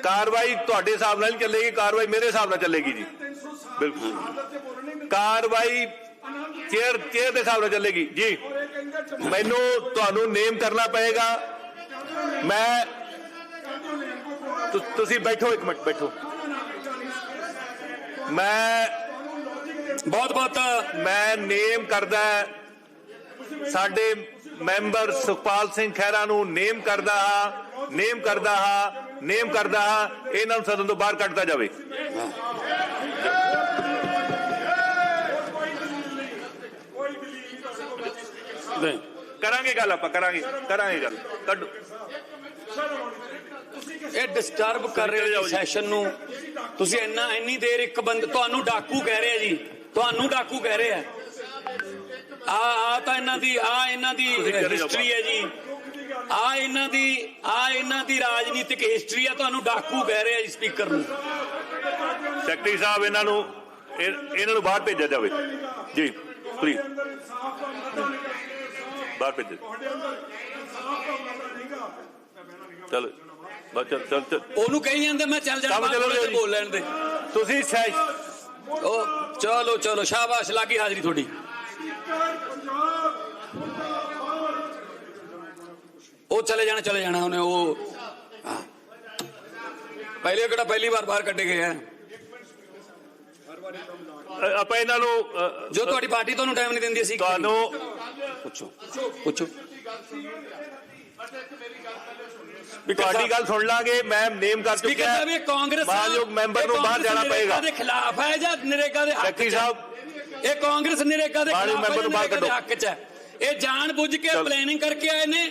ਕਾਰਵਾਈ ਤੁਹਾਡੇ ਹਿਸਾਬ ਨਾਲ ਨਹੀਂ ਚੱਲੇਗੀ, ਕਾਰਵਾਈ ਮੇਰੇ ਹਿਸਾਬ ਨਾਲ ਚੱਲੇਗੀ ਜੀ। ਬਿਲਕੁਲ। ਕਾਰਵਾਈ ਚੇਅਰ ਚੇਅਰ ਦੇ ਹਿਸਾਬ ਨਾਲ ਚੱਲੇਗੀ। ਜੀ। ਮੈਨੂੰ ਤੁਹਾਨੂੰ ਨੇਮ ਕਰਨਾ ਪਏਗਾ। ਮੈਂ ਤੁਸੀਂ ਬੈਠੋ ਇੱਕ ਮਿੰਟ, ਬੈਠੋ। ਮੈਂ ਬਹੁਤ ਬਹੁਤ, ਮੈਂ ਨੇਮ ਕਰਦਾ ਸਾਡੇ ਮੈਂਬਰ ਸੁਖਪਾਲ ਸਿੰਘ ਖਹਿਰਾ ਨੂੰ ਨੇਮ ਕਰਦਾ ਹਾਂ। ਨੇਮ ਕਰਦਾ ਹਾਂ। ਨੇਮ ਕਰਦਾ ਹਾਂ ਇਹਨਾਂ ਨੂੰ ਸਦਨ ਤੋਂ ਬਾਹਰ ਕੱਢਤਾ ਜਾਵੇ। ਨਹੀਂ। ਕਰਾਂਗੇ ਗੱਲ ਆਪਾਂ ਕਰਾਂਗੇ ਕਰਾਂਗੇ ਗੱਲ। ਕੱਢੋ। ਇਹ ਡਿਸਟਰਬ ਕਰ ਰਹੇ ਹੋ ਸੈਸ਼ਨ ਨੂੰ। ਤੁਸੀਂ ਇੰਨਾ ਇੰਨੀ ਦੇਰ ਇੱਕ ਬੰਦ ਤੁਹਾਨੂੰ ਡਾਕੂ ਕਹਿ ਰਹੇ ਜੀ। ਤੁਹਾਨੂੰ ਡਾਕੂ ਕਹਿ ਰਹੇ। ਆ ਆ ਤਾਂ ਇਹਨਾਂ ਦੀ ਆ ਇਹਨਾਂ ਦੀ। ਹਿਸਟਰੀ ਹੈ ਜੀ। ਆ ਇਹਨਾਂ ਦੀ ਆ ਇਹਨਾਂ ਦੀ ਰਾਜਨੀਤਿਕ ਹਿਸਟਰੀ ਆ ਤੁਹਾਨੂੰ ਡਾਕੂ ਕਹਿ ਰਹੇ ਸਪੀਕਰ ਨੂੰ। ਸੈਕਟਰੀ ਸਾਹਿਬ ਇਹਨਾਂ ਨੂੰ ਇਹ- ਇਹਨਾਂ ਨੂੰ ਬਾਹਰ ਭੇਜਿਆ ਜਾਵੇ। ਜੀ ਪਲੀਜ਼ ਬਾਹਰ ਭੇਜੋ ਚਲੋ ਬਸ ਚੱਲ ਚੱਲ ਉਹਨੂੰ ਕਹੀ ਜਾਂਦੇ ਮੈਂ ਚੱਲ ਜਾਣਾ। ਬੋਲ ਲੈਣ ਦੇ। ਤੁਸੀਂ ਸੈ ਉਹ ਚਲੋ ਚਲੋ ਸ਼ਾਬਾਸ਼ ਲੱਗੀ ਹਾਜ਼ਰੀ ਤੁਹਾਡੀ। ਉਹ ਚਲੇ ਜਾਣਾ ਚਲੇ ਜਾਣਾ ਉਹਨੇ ਉਹ। ਪਹਿਲੇ ਕਿਹੜਾ ਪਹਿਲੀ ਵਾਰ ਬਾਹਰ ਕੱਢੇ ਗਏ ਆ? ਆਪਾਂ ਇਹਨਾਂ ਨੂੰ ਜੋ ਤੁਹਾਡੀ ਪਾਰਟੀ ਤੁਹਾਨੂੰ ਟਾਈਮ ਨਹੀਂ ਦਿੰਦੀ ਸੀ ਤੁਹਾਨੂੰ ਪੁੱਛੋ ਪੁੱਛੋ। ਵੀ ਤੁਹਾਡੀ ਗੱਲ ਸੁਣ ਲਾਂਗੇ ਮੈਂ ਨੇਮ ਕਰ ਸਪੀਕਰ ਚੁੱਕਿਆ। ਸਾਹਿਬ ਇਹ ਕਾਂਗਰਸ ਮਾਨਯੋਗ ਮੈਂਬਰ ਨੂੰ ਬਾਹਰ ਜਾਣਾ ਪਏਗਾ। ਦੇ ਖਿਲਾਫ ਹੈ ਜਾਂ ਨਰੇਗਾ ਦੇ ਹੱਕ? ਸਾਹਿਬ। ਇਹ ਕਾਂਗਰਸ ਨਰੇਗਾ ਦੇ ਖਿਲਾਫ ਹੈ ਮੈਂਬਰ ਨੂੰ ਬਾਹਰ ਕੱਢੋ। ਹੱਕ ਚ ਇਹ ਜਾਣ ਬੁੱਝ ਕੇ। ਪਲੈਨਿੰਗ ਕਰਕੇ ਆਏ ਨੇ?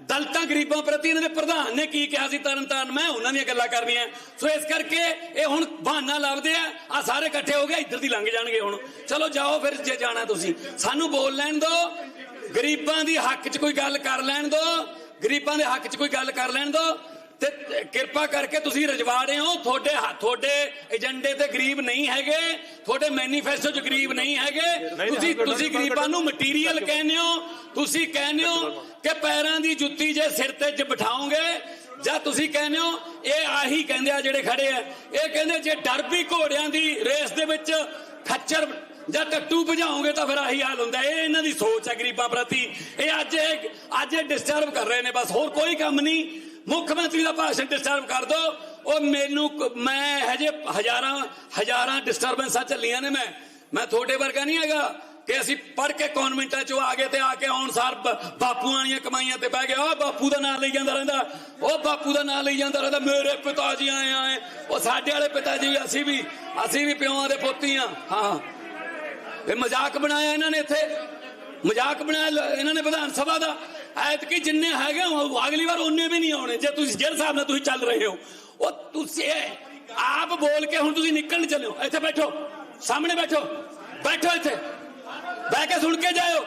ਦਲਤਾਂ ਗਰੀਬਾਂ ਪ੍ਰਤੀ ਇਹਨਾਂ ਦੇ ਪ੍ਰਧਾਨ ਨੇ ਕੀ ਕਿਹਾ ਸੀ? ਤਰਨ ਮੈਂ ਉਹਨਾਂ ਦੀਆਂ ਗੱਲਾਂ ਕਰਨੀਆਂ। ਸੋ ਇਸ ਕਰਕੇ ਇਹ ਹੁਣ ਬਹਾਨਾ ਲੱਭਦੇ ਆ। ਆ ਸਾਰੇ ਇਕੱਠੇ ਹੋ ਗਏ, ਇੱਧਰ ਦੀ ਲੰਘ ਜਾਣਗੇ ਹੁਣ। ਚਲੋ ਜਾਓ ਫਿਰ, ਜੇ ਜਾਣਾ ਤੁਸੀਂ। ਸਾਨੂੰ ਬੋਲ ਲੈਣ ਦਿਓ ਗਰੀਬਾਂ ਦੀ ਹੱਕ 'ਚ ਕੋਈ ਗੱਲ ਕਰ ਲੈਣ ਦਿਓ ਗਰੀਬਾਂ ਦੇ ਹੱਕ 'ਚ ਕੋਈ ਗੱਲ ਕਰ ਲੈਣ ਦਿਓ ਤੇ ਕਿਰਪਾ ਕਰਕੇ ਤੁਸੀਂ ਰਜਵਾੜੇ ਹੋ। ਤੁਹਾਡੇ ਹੱਥ ਤੁਹਾਡੇ ਏਜੰਡੇ ਤੇ ਗਰੀਬ ਨਹੀਂ ਹੈਗੇ। ਤੁਹਾਡੇ ਮੈਨੀਫੈਸਟੋ 'ਚ ਗਰੀਬ ਨਹੀਂ ਹੈਗੇ। ਤੁਸੀਂ ਤੁਸੀਂ ਗਰੀਬਾਂ ਨੂੰ ਮਟੀਰੀਅਲ ਕਹਿੰਦੇ ਹੋ। ਤੁਸੀਂ ਕਹਿੰਦੇ ਹੋ ਕਿ ਪੈਰਾਂ ਦੀ ਜੁੱਤੀ ਜੇ ਸਿਰ ਤੇ ਜ ਬਿਠਾਓਗੇ ਜਾਂ ਤੁਸੀਂ ਕਹਿੰਦੇ ਹੋ ਇਹ ਆਹੀ ਕਹਿੰਦੇ ਆ ਜਿਹੜੇ ਖੜੇ ਆ। ਇਹ ਕਹਿੰਦੇ ਜੇ ਡਰ ਵੀ ਘੋੜਿਆਂ ਦੀ ਰੇਸ ਦੇ ਵਿੱਚ ਖੱਚਰ ਜਾਂ ਟੱਟੂ ਭਜਾਓਗੇ ਤਾਂ ਫਿਰ ਆਹੀ ਹਾਲ ਹੁੰਦਾ। ਇਹ ਇਹਨਾਂ ਦੀ ਸੋਚ ਹੈ ਗਰੀਬਾਂ ਪ੍ਰਤੀ। ਇਹ ਅੱਜ ਇਹ ਅੱਜ ਇਹ ਡਿਸਟਰਬ ਕਰ ਰਹੇ ਨੇ। ਬਸ ਹੋਰ ਕੋਈ ਕੰਮ ਨਹੀਂ। ਮੁੱਖ ਮੰਤਰੀ ਦਾ ਭਾਸ਼ਣ ਡਿਸਟਰਬ ਕਰ ਦੋ, ਉਹ ਮੈਨੂੰ ਮੈਂ ਹਜੇ ਹਜ਼ਾਰਾਂ ਹਜ਼ਾਰਾਂ ਡਿਸਟਰਬੈਂਸਾਂ ਚੱਲੀਆਂ ਨੇ ਮੈਂ। ਮੈਂ ਤੁਹਾਡੇ ਵਰਗਾ ਨਹੀਂ ਹੈਗਾ ਕਿ ਅਸੀਂ ਪੜ ਕੇ ਕਨਵੈਂਟਾਂ ਚੋਂ ਆ ਗਏ ਤੇ ਆ ਕੇ ਆਉਣ ਸਾਰ ਬਾਪੂਆਂ ਵਾਲੀਆਂ ਕਮਾਈਆਂ ਤੇ ਬਹਿ ਗਏ ਉਹ ਬਾਪੂ ਦਾ ਨਾਂ ਲਈ ਜਾਂਦਾ ਰਹਿੰਦਾ। ਉਹ ਬਾਪੂ ਦਾ ਨਾਂ ਲਈ ਜਾਂਦਾ ਰਹਿੰਦਾ। ਮੇਰੇ ਪਿਤਾ ਜੀ ਆਏ ਆਏ। ਉਹ ਸਾਡੇ ਵਾਲੇ ਪਿਤਾ ਜੀ ਅਸੀਂ ਵੀ ਅਸੀਂ ਵੀ ਪਿਓਾਂ ਦੇ ਪੋਤੀ ਆ। ਹਾਂ। ਇਹ ਮਜ਼ਾਕ ਬਣਾਇਆ ਇਹਨਾਂ ਨੇ ਇੱਥੇ। ਮਜ਼ਾਕ ਬਣਾਇਆ ਇਹਨਾਂ ਨੇ ਵਿਧਾਨ ਸਭਾ ਦਾ। ਐਤਕੀ ਜਿੰਨੇ ਹੈਗੇ ਉਹ ਅਗਲੀ ਵਾਰ ਉਹਨੇ ਵੀ ਨਹੀਂ ਆਉਣੇ। ਜੇ ਤੁਸੀਂ ਜਿਹੜੇ ਹਿਸਾਬ ਨਾਲ ਤੁਸੀਂ ਚੱਲ ਰਹੇ ਹੋ। ਉਹ ਤੁਸੀਂ ਆਪ ਬੋਲ ਕੇ ਹੁਣ ਤੁਸੀਂ ਨਿਕਲਣ ਚੱਲਿਓ ਇੱਥੇ ਬੈਠੋ। ਸਾਹਮਣੇ ਬੈਠੋ। ਬੈਠੋ ਇੱਥੇ। ਬਹਿ ਕੇ ਸੁਣ ਕੇ ਜਾਇਓ।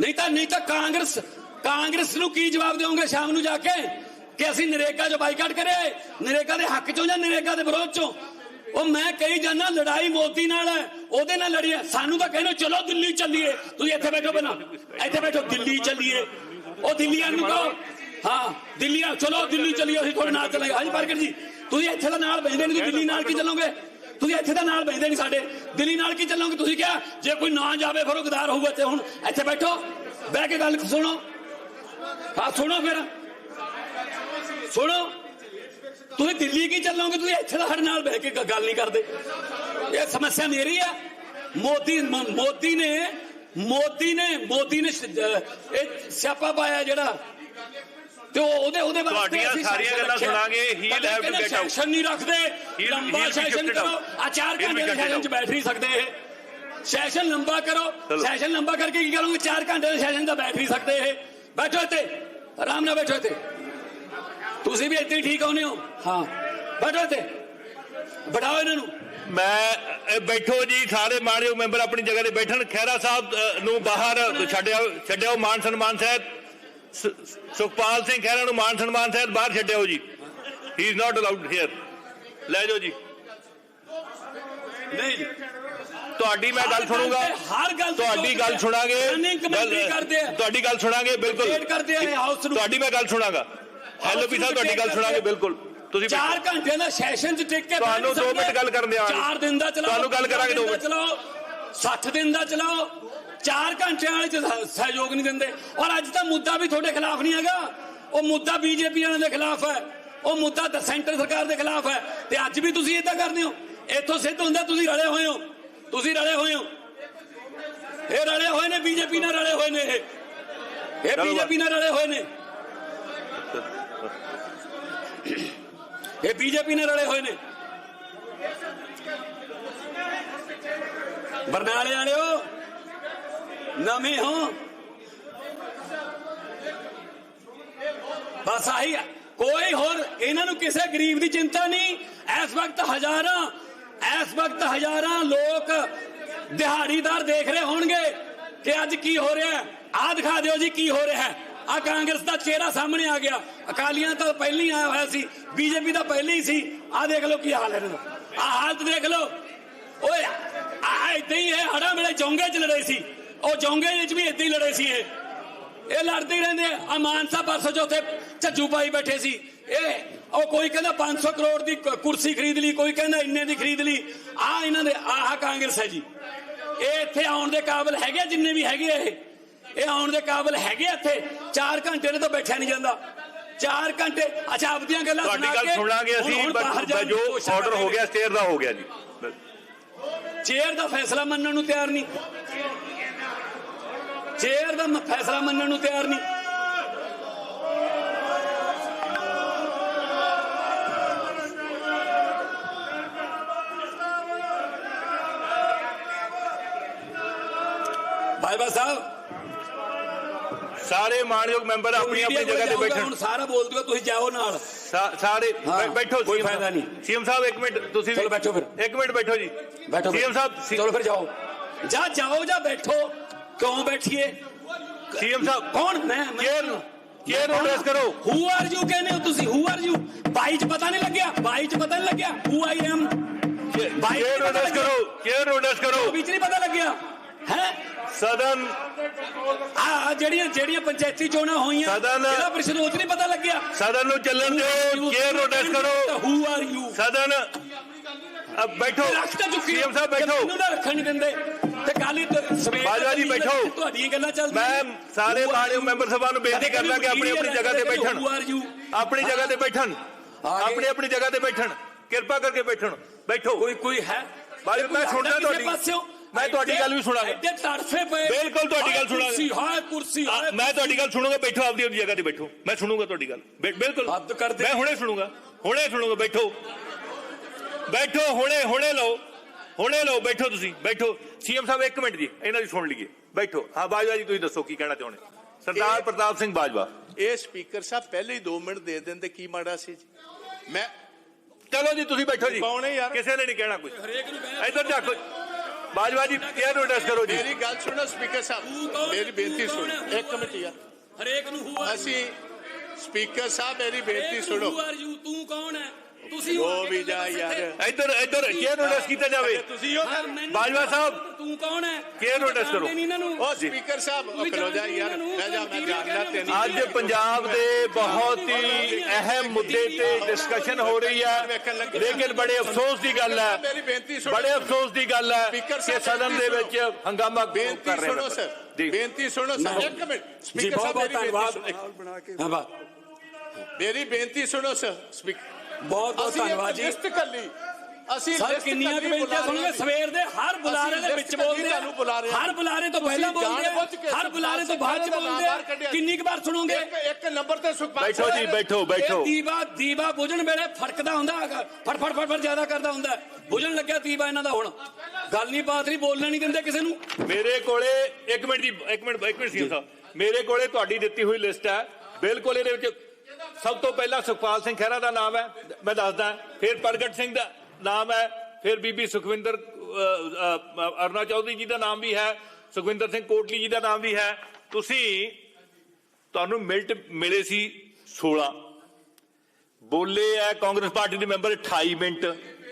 ਨਹੀਂ ਤਾਂ ਨਹੀਂ ਤਾਂ ਕਾਂਗਰਸ ਕਾਂਗਰਸ ਨੂੰ ਕੀ ਜਵਾਬ ਦਿਓਗੇ ਸ਼ਾਮ ਨੂੰ ਜਾ ਕੇ? ਕਿ ਅਸੀਂ ਨਰੇਗਾ 'ਚ ਬਾਈਕਾਟ ਕਰੇ ਨਰੇਗਾ ਦੇ ਹੱਕ 'ਚੋਂ ਜਾਂ ਨਰੇਗਾ ਦੇ ਵਿਰੋਧ 'ਚੋਂ? ਉਹ ਮੈਂ ਕਹੀ ਜਾਣਾ ਲੜਾਈ ਮੋਦੀ ਨਾਲ ਹੈ। ਉਹਦੇ ਨਾਲ ਲੜੀ ਸਾਨੂੰ ਤਾਂ ਕਹਿੰਦੇ ਚਲੋ ਦਿੱਲੀ ਚੱਲੀਏ। ਤੁਸੀਂ ਇੱਥੇ ਬੈਠੋ ਬਣਾ ਇੱਥੇ ਬੈਠੋ। ਦਿੱਲੀ ਚੱਲੀਏ। ਉਹ ਦਿੱਲੀਆਂ ਨੂੰ ਕਹੋ ਹਾਂ ਦਿੱਲੀ ਆ ਚਲੋ ਦਿੱਲੀ ਚੱਲੀਏ ਅਸੀਂ ਤੁਹਾਡੇ ਨਾਲ ਚੱਲਾਂਗੇ ਹਾਂਜੀ ਪ੍ਰਗਟ ਜੀ ਤੁਸੀਂ ਇੱਥੇ ਦਾ ਨਾਲ ਬੈਠਦੇ ਨਹੀਂ ਤੁਸੀਂ ਦਿੱਲੀ ਨਾਲ ਕੀ ਚੱਲੋਗੇ ਤੁਸੀਂ ਇੱਥੇ ਦਾ ਨਾਲ ਬੈਠਦੇ ਨਹੀਂ ਸਾਡੇ ਦਿੱਲੀ ਨਾਲ ਕੀ ਚੱਲੋਗੇ ਤੁਸੀਂ ਕਿਹਾ ਜੇ ਕੋਈ ਨਾ ਜਾਵੇ ਫਿਰ ਉਹ ਗਦਾਰ ਹੋਊਗਾ ਤੇ ਹੁਣ ਇੱਥੇ ਬੈਠੋ ਬਹਿ ਕੇ ਗੱਲ ਸੁਣੋ ਹਾਂ ਸੁਣੋ ਫਿਰ ਸੁਣੋ ਤੁਸੀਂ ਦਿੱਲੀ ਕੀ ਚੱਲੋਗੇ ਤੁਸੀਂ ਇੱਥੇ ਦਾ ਸਾਡੇ ਨਾਲ ਬਹਿ ਕੇ ਗ- ਗੱਲ ਨਹੀਂ ਕਰਦੇ ਇਹ ਸਮੱਸਿਆ ਮੇਰੀ ਆ ਮੋਦੀ ਮ- ਮੋਦੀ ਨੇ ਮੋਦੀ ਨੇ ਮੋਦੀ ਨੇ ਇਹ ਸਿਆਪਾ ਪਾਇਆ ਜਿਹੜਾ। ਤੇ ਉਹ ਉਹਦੇ ਉਹਦੇ ਵਾਸਤੇ ਤੁਹਾਡੀਆਂ ਅਸੀਂ ਸਾਰੀਆਂ ਗੱਲਾਂ। ਸੁਣਾਂਗੇ, have to ਕਹਿੰਦੇ get out. ਸੈਸ਼ਨ ਨਹੀਂ ਰੱਖਦੇ। ਲੰਬਾ ਸੈਸ਼ਨ ਕਰੋ. ਆ ਚਾਰ ਘੰਟੇ ਦੇ ਸੈਸ਼ਨ ਚ. ਬੈਠ ਨਹੀਂ ਸਕਦੇ ਇਹ। ਸੈਸ਼ਨ ਲੰਬਾ ਕਰੋ। ਸੈਸ਼ਨ ਲੰਬਾ ਕਰਕੇ ਕੀ ਕਰੋਗੇ? 4 ਘੰਟੇ ਦੇ ਸੈਸ਼ਨ ਦਾ ਬੈਠ ਨਹੀਂ ਸਕਦੇ ਇਹ। ਬੈਠੋ ਇੱਥੇ। ਆਰਾਮ ਨਾਲ ਬੈਠੋ ਇੱਥੇ। ਤੁਸੀਂ ਵੀ ਇੱਥੇ ਹੀ ਠੀਕ ਆਉਨੇ ਹੋ। ਹਾਂ। ਬੈਠੋ ਇੱਥੇ। ਬੜਾਓ ਇਹਨਾਂ ਨੂੰ। ਮੈਂ ਬੈਠੋ ਜੀ ਸਾਰੇ ਮਾਣਯੋਗ ਮੈਂਬਰ ਆਪਣੀ ਜਗ੍ਹਾ ਤੇ ਬੈਠਣ। ਖਹਿਰਾ ਸਾਹਿਬ ਨੂੰ ਬਾਹਰ ਛੱਡਿਆ ਛੱਡਿਓ ਮਾਨ ਸਨਮਾਨ ਸਹਿਤ ਸੁਖਪਾਲ ਸਿੰਘ ਖਹਿਰਾ ਨੂੰ ਮਾਨ ਸਨਮਾਨ ਸਹਿਤ ਬਾਹਰ ਛੱਡਿਓ ਜੀ। He is not allowed here ਲੈ ਜਾਓ ਜੀ। ਨਹੀਂ ਤੁਹਾਡੀ ਮੈਂ ਗੱਲ ਸੁਣੂਗਾ। ਹਰ ਗੱਲ ਤੁਹਾਡੀ ਗੱਲ। ਸੁਣਾਂਗੇ। ਤੁਹਾਡੀ ਗੱਲ ਸੁਣਾਂਗੇ ਬਿਲਕੁਲ। ਤੁਹਾਡੀ ਮੈਂ ਗੱਲ ਸੁਣਾਂਗਾ। ਐਲਓਪੀ ਸਾਹਿਬ ਤੁਹਾਡੀ ਗੱਲ ਸੁਣਾਂਗੇ ਬਿਲਕੁਲ। ਤੁਸੀਂ 4 ਘੰਟੇ ਦਾ ਸੈਸ਼ਨ ਚ ਟਿਕ ਕੇ ਤੁਹਾਨੂੰ ਦੋ ਸਕਦੇ ਮਿੰਟ ਗੱਲ ਕਰਨ ਦਿਆਂਗੇ। 4 ਦਿਨ ਦਾ ਚਲਾਓ ਤੁਹਾਨੂੰ ਗੱਲ ਕਰਾਂਗੇ ਦੋ ਦਿਨ ਦਾ ਮਿੰਟ। ਚਲਾਓ 60 ਦਿਨ ਦਾ ਚਲਾਓ 4 ਘੰਟਿਆਂ ਵਾਲੇ ਚ ਸਹ- ਸਹਿਯੋਗ ਨਹੀਂ ਦਿੰਦੇ। ਔਰ ਅੱਜ ਤਾਂ ਮੁੱਦਾ ਵੀ ਤੁਹਾਡੇ ਖਿਲਾਫ ਨਹੀਂ ਹੈਗਾ। ਉਹ ਮੁੱਦਾ ਬੀਜੇਪੀ ਵਾਲਿਆਂ ਦੇ ਖਿਲਾਫ ਹੈ। ਉਹ ਮੁੱਦਾ ਤਾਂ ਸੈਂਟਰ ਸਰਕਾਰ ਦੇ ਖਿਲਾਫ ਹੈ। ਤੇ ਅੱਜ ਵੀ ਤੁਸੀਂ ਇਦਾਂ ਕਰਦੇ ਹੋ? ਇੱਥੋਂ ਸਿੱਧ ਹੁੰਦਾ ਤੁਸੀਂ ਰਲੇ ਹੋਏ ਹੋ। ਤੁਸੀਂ ਰਲੇ ਹੋਏ ਹੋ। ਇਹ ਰਲੇ ਹੋਏ ਨੇ ਬੀਜੇਪੀ ਨਾਲ ਰਲੇ ਹੋਏ ਨੇ ਇਹ। ਇਹ ਬੀਜੇਪੀ ਨਾਲ ਰਲੇ ਹੋਏ ਨੇ। ਇਹ ਬੀਜੇਪੀ ਨਾਲ ਰਲੇ ਹੋਏ ਨੇ। ਬਰਨਾਲੇ ਵਾਲਿਓ, ਨਵੇਂ ਹੋ। ਬਸ ਆਹੀ ਕੋਈ ਹੋਰ, ਇਹਨਾਂ ਨੂੰ ਕਿਸੇ ਗਰੀਬ ਦੀ ਚਿੰਤਾ ਨਹੀਂ। ਇਸ ਵਕਤ ਹਜ਼ਾਰਾਂ, ਇਸ ਵਕਤ ਹਜ਼ਾਰਾਂ ਲੋਕ ਦਿਹਾੜੀਦਾਰ ਦੇਖ ਰਹੇ ਹੋਣਗੇ ਕਿ ਅੱਜ ਕੀ ਹੋ ਰਿਹਾ ਹੈ। ਆਹ ਦਿਖਾ ਦਿਓ ਜੀ, ਕੀ ਹੋ ਰਿਹਾ ਹੈ। ਆ ਕਾਂਗਰਸ ਦਾ ਚਿਹਰਾ ਸਾਹਮਣੇ ਆ ਗਿਆ। ਅਕਾਲੀਆਂ ਤਾਂ ਪਹਿਲਾਂ ਹੀ ਆਇਆ ਹੋਇਆ ਸੀ, ਬੀਜੇਪੀ ਦਾ ਪਹਿਲਾਂ ਹੀ ਸੀ। ਆ ਦੇਖ ਲਓ ਕੀ ਹਾਲ ਹੈ ਆ ਹਾਲਤ ਦੇਖ ਲਓ। ਓਏ ਆ ਇਦਾਂ ਹੀ ਇਹ ਹੜਾ ਵੇਲੇ ਜੋਂਗੇ ਚ ਲੜੇ ਸੀ। ਉਹ ਜੋਂਗੇ ਵਿੱਚ ਵੀ ਇਦਾਂ ਹੀ ਲੜੇ ਸੀ ਇਹ। ਇਹ ਲੜਦੇ ਹੀ ਰਹਿੰਦੇ ਆ। ਆਹ ਮਾਨਸਾ ਪਰਸੋਂ ਜੋ ਝੱਜੂ ਪਾਈ ਬੈਠੇ ਸੀ। ਇਹ, ਉਹ ਕੋਈ ਕਹਿੰਦਾ 500 ਕਰੋੜ ਦੀ ਕੁਰਸੀ ਖਰੀਦ ਲਈ, ਕੋਈ ਕਹਿੰਦਾ ਇੰਨੇ ਦੀ ਖਰੀਦ ਲਈ। ਆ ਇਹਨਾਂ ਦੇ, ਆਹ ਕਾਂਗਰਸ ਹੈ ਜੀ। ਇਹ ਇੱਥੇ ਆਉਣ ਦੇ ਕਾਬਿਲ ਹੈਗੇ ਜਿੰਨੇ ਵੀ ਹੈਗੇ ਇਹ। ਇਹ ਆਉਣ ਦੇ ਕਾਬਿਲ ਹੈਗੇ ਇੱਥੇ। 4 ਘੰਟੇ ਨੇ ਤਾਂ ਬੈਠਿਆ ਨਹੀਂ ਜਾਂਦਾ। 4 ਘੰਟੇ। ਅੱਛਾ ਆਪਦੀਆਂ ਗੱਲਾਂ ਤੁਹਾਡੀ ਸੁਣਾ ਗੱਲ ਕੇ ਸੁਣ ਲਾਂਗੇ ਅਸੀਂ ਜੋ ਆਰਡਰ ਹੋ। ਗਿਆ ਸਟੇਅਰ ਦਾ ਹੋ ਗਿਆ ਜੀ। ਚੇਅਰ ਦਾ ਫੈਸਲਾ ਮੰਨਣ ਨੂੰ ਤਿਆਰ ਨਹੀਂ। ਚੇਅਰ ਦਾ ਫੈਸਲਾ ਮੰਨਣ ਨੂੰ ਤਿਆਰ ਨਹੀਂ। ਬਾਬਾ ਸਾਹਿਬ ਸਾਰੇ ਮਾਣਯੋਗ ਮੈਂਬਰ ਆਪਣੀ ਆਪਣੀ media ਜਗ੍ਹਾ ਤੇ ਕੋਲ ਜਾਊਗਾ, ਬੈਠਣ ਹੁਣ ਸਾਰਾ ਬੋਲ ਦਿਓ ਤੁਸੀਂ ਜਾਓ ਨਾਲ ਸਾ- ਸਾਰੇ ਹਾਂ, ਬੈ- ਬੈਠੋ ਕੋਈ CM ਫਾਇਦਾ ਨਹੀਂ। ਸੀਐਮ ਸਾਹਿਬ ਇੱਕ ਮਿੰਟ ਤੁਸੀਂ ਵੀ- ਚਲੋ ਬੈਠੋ ਫਿਰ। ਇੱਕ ਮਿੰਟ ਬੈਠੋ ਜੀ ਬੈਠੋ ਸੀਐਮ ਸਾਹਿਬ ਚਲੋ ਫਿਰ ਜਾਓ ਜਾ ਜਾਓ ਜਾਂ ਬੈਠੋ ਕਿਉਂ ਬੈਠੀਏ ਸੀਐਮ ਸਾਹਿਬ ਕੌਣ ਮੈਂ ਚੇਅਰ ਚੇਅਰ ਨੂੰ address ਕਰੋ ਹੂ ਆਰ ਯੂ ਕਹਿੰਦੇ ਹੋ ਤੁਸੀਂ ਹੂ ਆਰ ਯੂ ਬਾਈ ਚ ਪਤਾ ਨਹੀਂ ਲੱਗਿਆ ਬਾਈ ਚ ਪਤਾ ਨਹੀਂ ਲੱਗਿਆ ਹੂ ਆਈ ਐਮ ਬਾਈ ਚੇਅਰ ਨੂੰ address ਕਰੋ ਚੇਅਰ ਨੂੰ address ਕਰੋ ਵਿੱਚ ਨਹੀਂ ਪਤਾ ਲੱਗਿਆ ਹੈ ਸਦਨ ਆ ਜਿਹੜੀਆਂ ਜਿਹੜੀਆਂ ਪੰਚਾਇਤੀ ਚੋਣਾਂ ਹੋਈਆਂ ਸਦਨ- ਜਿਹੜਾ ਪ੍ਰੀਸ਼ਦ ਉਹ ਨਹੀਂ ਪਤਾ ਲੱਗਿਆ। ਸਦਨ ਨੂੰ ਚੱਲਣ ਦਿਓ ਚੇਅਰ ਨੂੰ address ਕਰੋ। ਹੂ ਆਰ ਯੂ ਸਦਨ ਅਬ ਬੈਠੋ। ਸੀਐਮ ਸਾਹਿਬ ਬੈਠੋ। ਮੈਨੂੰ ਨਾ ਰੱਖਣ ਨਹੀਂ ਦਿੰਦੇ ਤੇ ਕੱਲ ਸਵੇਰ ਬਾਜਵਾ ਜੀ, ਬੈਠੋ। ਤੁਹਾਡੀਆਂ ਗੱਲਾਂ ਚੱਲਦੀਆਂ ਮੈਂ ਸਾਰੇ ਮਾਣਯੋਗ ਮੈਂਬਰ ਸਭਾ ਨੂੰ ਬੇਨਤੀ ਕਰਦਾ ਕਿ ਆਪਣੀ ਆਪਣੀ ਜਗ੍ਹਾ ਤੇ ਬੈਠਣ। ਆਪਣੀ ਜਗ੍ਹਾ ਤੇ ਬੈਠਣ। ਆਪਣੀ ਆਪਣੀ ਜਗ੍ਹਾ ਤੇ ਬੈਠਣ। ਕਿਰਪਾ ਕਰਕੇ ਬੈਠਣ। ਬੈਠੋ। ਕੋਈ ਕੋਈ ਹੈ? ਬਾਈ, ਮੈਂ ਸੁਣਦਾ ਤੁਹਾਡੀ। ਪਾਸਿਓਂ? ਮੈਂ ਤੁਹਾਡੀ ਗੱਲ ਵੀ ਸੁਣਾਂਗਾ। ਐਡੇ ਤੜਫੇ ਪਏ ਬਿਲਕੁਲ ਤੁਹਾਡੀ ਗੱਲ ਸੁਣਾਂਗਾ। ਕੁਰਸੀ ਹਾਏ ਕੁਰਸੀ ਮੈਂ ਤੁਹਾਡੀ ਗੱਲ ਸੁਣੂਗਾ ਬੈਠੋ ਆਪਦੀ ਆਪਦੀ ਜਗ੍ਹਾ ਤੇ ਬੈਠੋ। ਮੈਂ ਸੁਣੂਗਾ ਤੁਹਾਡੀ ਗੱਲ। ਬਿਲਕੁਲ। ਹੱਦ ਕਰ ਦੇ। ਮੈਂ ਹੁਣੇ ਸੁਣੂਗਾ। ਹੁਣੇ ਸੁਣੂਗਾ ਬੈਠੋ। ਬੈਠੋ ਹੁਣੇ ਹੁਣੇ ਲਓ। ਹੁਣੇ ਲਓ ਬੈਠੋ ਤੁਸੀਂ। ਬੈਠੋ। ਸੀਐਮ ਸਾਹਿਬ ਇੱਕ ਮਿੰਟ ਜੀ ਇਹਨਾਂ ਦੀ ਸੁਣ ਲਈਏ। ਬੈਠੋ। ਹਾਂ ਬਾਜਵਾ ਜੀ ਤੁਸੀਂ ਦੱਸੋ ਕੀ ਕਹਿਣਾ ਚਾਹੁੰਦੇ? ਸਰਦਾਰ ਪ੍ਰਤਾਪ ਸਿੰਘ ਬਾਜਵਾ। ਇਹ ਸਪੀਕਰ ਸਾਹਿਬ ਪਹਿਲੇ ਹੀ 2 ਮਿੰਟ ਦੇ ਦਿੰਦੇ ਕੀ ਮਾੜਾ ਸੀ ਜੀ? ਮੈਂ ਚਲੋ ਜੀ ਤੁਸੀਂ ਬੈਠੋ ਜੀ। ਕੌਣ ਹੈ ਯਾਰ? ਕਿਸੇ ਨੇ ਨਹੀਂ ਕਹਿਣਾ ਕੁਝ ਹਰੇਕ ਨੂੰ ਇੱਧਰ ਝਾਕੋ ਬਾਜਵਾ ਜੀ ਕੇਅਰ ਨੂੰ ਐਡਰੈਸ ਕਰੋ ਜੀ? ਮੇਰੀ ਗੱਲ ਸੁਣੋ ਸਪੀਕਰ ਸਾਹਿਬ? ਮੇਰੀ ਬੇਨਤੀ ਸੁਣੋ? ਇੱਕ ਮਿੰਟ ਯਾਰ। ਹਰੇਕ ਨੂੰ ਹੂ ਅਸੀਂ ਸਪੀਕਰ ਸਾਹਿਬ ਮੇਰੀ ਬੇਨਤੀ ਸੁਣੋ। ਤੂੰ ਕੌਣ ਹੈ? ਤੁਸੀਂ ਉਹ ਵੀ ਜਾ ਯਾਰ। ਇੱਧਰ ਇੱਧਰ ਕੇਅਰ ਨੂੰ ਐਡਰੈਸ ਕੀਤਾ ਜਾਵੇ? ਤੁਸੀਂ ਉਹ ਹਾਂ, ਮੈਨੂੰ- ਬਾਜਵਾ ਸਾਹਿਬ, ਤੂੰ ਕੌਣ ਹੈ? ਕੇਅਰ ਨੂੰ address ਕਰੋ। ਉਹ ਸਪੀਕਰ ਸਾਹਿਬ ਉਹ ਖਲੋ ਜਾ ਯਾਰ। ਮੈਂ ਜਾ ਮੈਂ ਜਾਣਦਾ ਤੈਨੂੰ ਅੱਜ ਪੰਜਾਬ ਦੇ ਬਹੁਤ ਹੀ ਅਹਿਮ ਮੁੱਦੇ ਤੇ ਡਿਸਕਸ਼ਨ ਹੋ ਰਹੀ ਹੈ। ਲੇਕਿਨ ਬੜੇ ਅਫਸੋਸ ਦੀ ਗੱਲ ਹੈ। ਮੇਰੀ ਬੇਨਤੀ ਸੁਣੋ। ਬੜੇ ਅਫਸੋਸ ਦੀ ਗੱਲ ਹੈ ਸਪੀਕਰ ਕਿ ਸਦਨ ਦੇ ਵਿੱਚ ਹੰਗਾਮਾ ਬੇਨਤੀ ਕਰ ਰਹੇ ਸੁਣੋ ਨੇ ਜੀ। ਬੇਨਤੀ ਸੁਣੋ ਸਰ। ਇੱਕ ਮਿੰਟ। ਸਪੀਕਰ ਸਾਹਿਬ ਮੇਰੀ ਬੇਨਤੀ ਸੁਣੋ। ਹਾਂ ਮੇਰੀ ਬੇਨਤੀ ਸੁਣੋ ਸਰ। ਸਪੀਕਰ ਬਹੁਤ ਬਹੁਤ ਅਸੀਂ ਧੰਨਵਾਦ ਇੱਕ ਜੀ। ਲਿਸਟ ਕਰ ਲਈ ਅਸੀਂ ਸਰ ਲਿਸਟ ਕਿੰਨੀਆਂ ਬੇਨਤੀਆਂ ਸੁਣੋਗੇ ਸਵੇਰ ਦੇ ਹਰ ਬੁਲਾਰੇ ਦੇ ਵਿੱਚ ਬੋਲਦੇ ਆ। ਤੁਹਾਨੂੰ ਬੁਲਾ ਰਹੇ ਹਾਂ। ਹਰ ਬੁਲਾਰੇ ਤੋਂ ਪਹਿਲਾਂ ਬੋਲਦੇ ਹਰ ਬੁਲਾਰੇ ਤੋਂ ਬਾਅਦ ਚ ਬੋਲਦੇ। ਕਿੰਨੀ ਕੁ ਵਾਰ ਸੁਣੋਗੇ? ਇੱਕ ਨੰਬਰ ਤੇ ਸੁਖਪਾਲ ਬੈਠੋ ਜੀ ਬੈਠੋ ਬੈਠੋ। ਦੀਵਾ ਦੀਵਾ ਬੁਝਣ ਵੇਲੇ ਫੜਕਦਾ ਹੁੰਦਾ ਹੈਗਾ। ਫੜ ਫੜ ਫੜ ਫੜ ਜ਼ਿਆਦਾ ਕਰਦਾ ਹੁੰਦਾ। ਹੈ। ਬੁਝਣ ਲੱਗਿਆ ਦੀਵਾ ਇਹਨਾਂ ਦਾ ਹੁਣ। ਗੱਲ ਨਹੀਂ ਬਾਤ ਨਹੀਂ ਬੋਲਣ ਨਹੀਂ ਦਿੰਦੇ ਕਿਸੇ ਨੂੰ। ਮੇਰੇ ਕੋਲੇ ਇੱਕ ਮਿੰਟ ਜੀ ਇੱਕ ਮਿੰਟ ਇੱਕ ਮਿੰਟ ਸੀ ਸਾਹਿਬ ਮੇਰੇ ਕੋਲੇ ਤੁਹਾਡੀ ਦਿੱਤੀ ਹੋਈ ਲਿਸਟ ਹੈ। ਬਿਲਕੁਲ ਇਹਦੇ ਵਿੱਚ ਸਭ ਤੋਂ ਪਹਿਲਾਂ ਸੁਖਪਾਲ ਸਿੰਘ ਖਹਿਰਾ ਦਾ ਨਾਮ ਹੈ ਮੈਂ ਦੱਸਦਾ ਫਿਰ ਪ੍ਰਗਟ ਸਿੰਘ ਦਾ ਨਾਮ ਹੈ ਫਿਰ ਬੀਬੀ ਸੁਖਵਿੰਦਰ ਅ, ਅਰੁਣਾ ਚੌਧਰੀ ਜੀ ਦਾ ਨਾਮ ਵੀ ਹੈ ਸੁਖਵਿੰਦਰ ਸਿੰਘ ਕੋਟਲੀ ਜੀ ਦਾ ਨਾਮ ਵੀ ਹੈ। ਤੁਸੀਂ ਤੁਹਾਨੂੰ ਮਿਲਟ ਮਿਲੇ ਸੀ 16 ਬੋਲੇ ਹੈ ਕਾਂਗਰਸ ਪਾਰਟੀ ਦੇ ਮੈਂਬਰ 28 ਮਿੰਟ।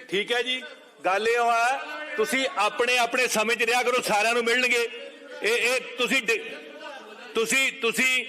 ਠੀਕ ਹੈ ਜੀ? ਗੱਲ ਇਹ ਹੈ ਤੁਸੀਂ ਆਪਣੇ ਆਪਣੇ ਸਮੇਂ 'ਚ ਰਿਹਾ ਕਰੋ ਸਾਰਿਆਂ ਨੂੰ ਮਿਲਣਗੇ। ਇਹ ਇਹ ਤੁਸੀਂ ਤੁਸੀਂ ਤੁਸੀਂ